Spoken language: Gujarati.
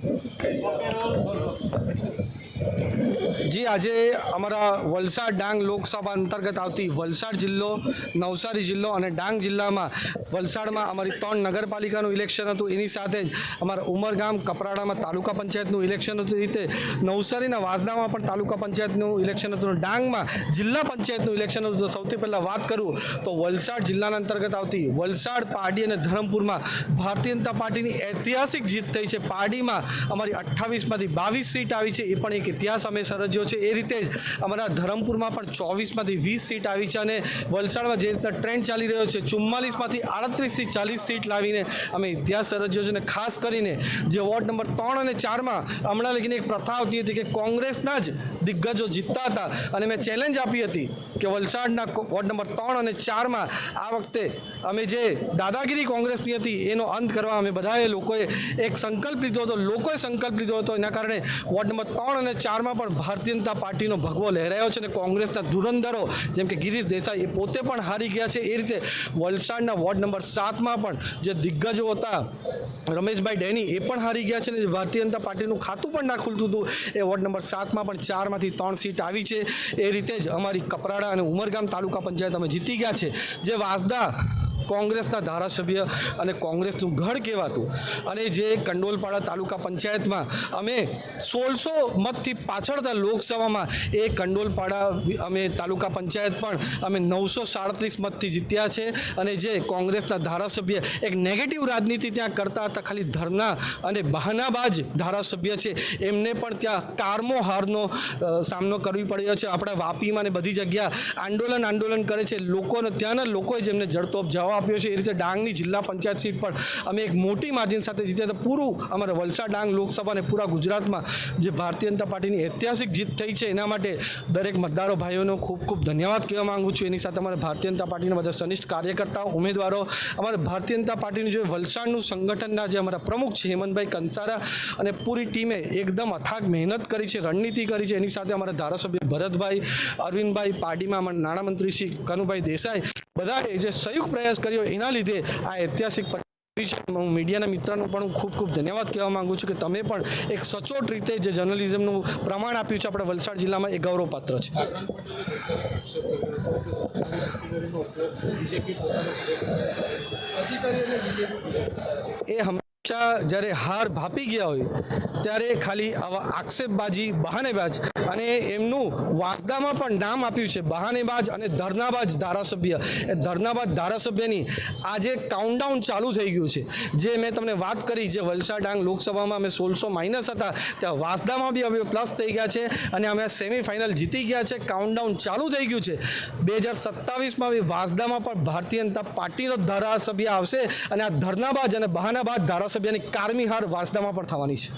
Thank you. જી, આજે અમારા વલસાડ ડાંગ લોકસભા અંતર્ગત આવતી વલસાડ જિલ્લો, નવસારી જિલ્લો અને ડાંગ જિલ્લામાં વલસાડમાં અમારી ત્રણ નગરપાલિકાનું ઇલેક્શન હતું. એની સાથે જ અમારા ઉમરગામ, કપરાડામાં તાલુકા પંચાયતનું ઇલેક્શન હતું. રીતે નવસારીના વાસદામાં પણ તાલુકા પંચાયતનું ઇલેક્શન હતું. ડાંગમાં જિલ્લા પંચાયતનું ઇલેક્શન હતું. સૌથી પહેલાં વાત કરું તો વલસાડ જિલ્લાના અંતર્ગત આવતી વલસાડ પારડી અને ધરમપુરમાં ભારતીય જનતા પાર્ટીની ઐતિહાસિક જીત થઈ છે. પારડીમાં અમારી અઠ્ઠાવીસમાંથી બાવીસ સીટ આવી છે. એ પણ એક ઇતિહાસ અમે સર્જ્યો. છે. એ રીતે જ અમારા ધરમપુરમાં પણ ચોવીસમાંથી વીસ સીટ આવી છે અને વલસાડમાં જે રીતના ટ્રેન્ડ ચાલી રહ્યો છે, ચુમ્માલીસમાંથી આડત્રીસથી ચાલીસ સીટ લાવીને અમે ઇતિહાસ સર્જ્યો છે અને ખાસ કરીને જે વોર્ડ નંબર ત્રણ અને ચારમાં હમણાં લગીને એક પ્રથા આવતી હતી કે કોંગ્રેસના જ દિગ્ગજો જીતતા હતા. અને મેં ચેલેન્જ આપી હતી કે વલસાડના વોર્ડ નંબર ત્રણ અને ચારમાં આ વખતે અમે જે દાદાગીરી કોંગ્રેસની હતી, એનો અંત કરવા અમે બધાએ લોકોએ એક સંકલ્પ લીધો હતો, લોકોએ સંકલ્પ લીધો હતો. એના કારણે વોર્ડ નંબર ત્રણ અને ચારમાં પણ ભારતીય જનતા પાર્ટીનો ભગવો લહેરાયો છે અને કોંગ્રેસના ધુરંધરો, જેમ કે ગિરીશ દેસાઈ, એ પોતે પણ હારી ગયા છે. એ રીતે વલસાડના વોર્ડ નંબર સાતમાં પણ જે દિગ્ગજો હતા, રમેશભાઈ ડેની, એ પણ હારી ગયા છે અને ભારતીય જનતા પાર્ટીનું ખાતું પણ ના ખુલતું હતું, એ વોર્ડ નંબર સાતમાં પણ ચારમાંથી ત્રણ સીટ આવી છે. એ રીતે જ અમારી કપરાડા અને ઉમરગામ તાલુકા પંચાયત અમે જીતી ગયા છે. જે વાસદા કોંગ્રેસના ધારાસભ્ય અને કોંગ્રેસનું ઘર કહેવાતું. અને જે કંડોલપાડા તાલુકા પંચાયતમાં અમે સોળસો મતથી પાછળતા લોકસભામાં એ કંડોલપાડા અમે તાલુકા પંચાયત પણ અમે નવસો સાડત્રીસ મતથી જીત્યા છે. અને જે કોંગ્રેસના ધારાસભ્ય એક નેગેટિવ રાજનીતિ ત્યાં કરતા હતા, ખાલી ધરના અને બહાનાબાજ ધારાસભ્ય છે. એમને પણ ત્યાં કારમો હારનો સામનો કરવી પડ્યો છે. આપણા વાપીમાં ને બધી જગ્યા આંદોલન આંદોલન કરે છે. લોકોને ત્યાંના લોકોએ જેમને જડતોપ જવાબ આપ્યો છે. એ રીતે ડાંગની જિલ્લા પંચાયત સીટ પણ અમે એક મોટી માર્જિન સાથે જીત્યા હતા. પૂરું અમારા વલસાડ ડાંગ લોકસભા અને પૂરા ગુજરાતમાં જે ભારતીય જનતા પાર્ટીની ઐતિહાસિક જીત થઈ છે, એના માટે દરેક મતદારો ભાઈઓનો ખૂબ ખૂબ ધન્યવાદ કહેવા માંગુ છું. એની સાથે અમારા ભારતીય જનતા પાર્ટીના બધા સનિષ્ઠ કાર્યકર્તાઓ, ઉમેદવારો, અમારા ભારતીય જનતા પાર્ટીનું જે વલસાડનું સંગઠનના જે અમારા પ્રમુખ છે, હેમંતભાઈ કંસારા અને પૂરી ટીમે એકદમ અથાગ મહેનત કરી છે, રણનીતિ કરી છે. એની સાથે અમારા ધારાસભ્ય ભરતભાઈ, અરવિંદભાઈ પાર્ટીમાં અમારા નાણામંત્રી શ્રી કનુભાઈ દેસાઈ બધાએ જે સંયુક્ત પ્રયાસ કર્યો એના લીધે આ ઐતિહાસિક હું મીડિયાના મિત્રનો પણ હું ખૂબ ખૂબ ધન્યવાદ કહેવા માંગુ છું કે તમે પણ એક સચોટ રીતે જે જર્નલિઝમનું પ્રમાણ આપ્યું છે આપણે વલસાડ જિલ્લામાં, એ ગૌરવપાત્ર છે. એ હંમેશા જ્યારે હાર ભાપી ગયા હોય, ત્યારે ખાલી આવા આક્ષેપબાજી બહાનેબાજ અને એમનું વાસદામાં પણ નામ આપ્યું છે. બહાનેબાજ અને ધરનાબાજ ધારાસભ્ય. એ ધરનાબાજ ધારાસભ્યની આજે કાઉન્ટડાઉન ચાલુ થઈ ગયું છે. જે મેં તમને વાત કરી, જે વલસાડ ડાંગ લોકસભામાં અમે સોળસો માઇનસ હતા, ત્યાં વાસદામાં બી હવે પ્લસ થઈ ગયા છે અને અમે સેમિફાઇનલ જીતી ગયા છે. કાઉન્ટડાઉન ચાલુ થઈ ગયું છે. બે હજાર સત્તાવીસમાં બી વાસદામાં પણ ભારતીય જનતા પાર્ટીનો ધારાસભ્ય આવશે અને આ ધરનાબાજ અને બહાનાબાજ ધારાસભ્યની કારમી હાર વાસદામાં પણ થવાની છે.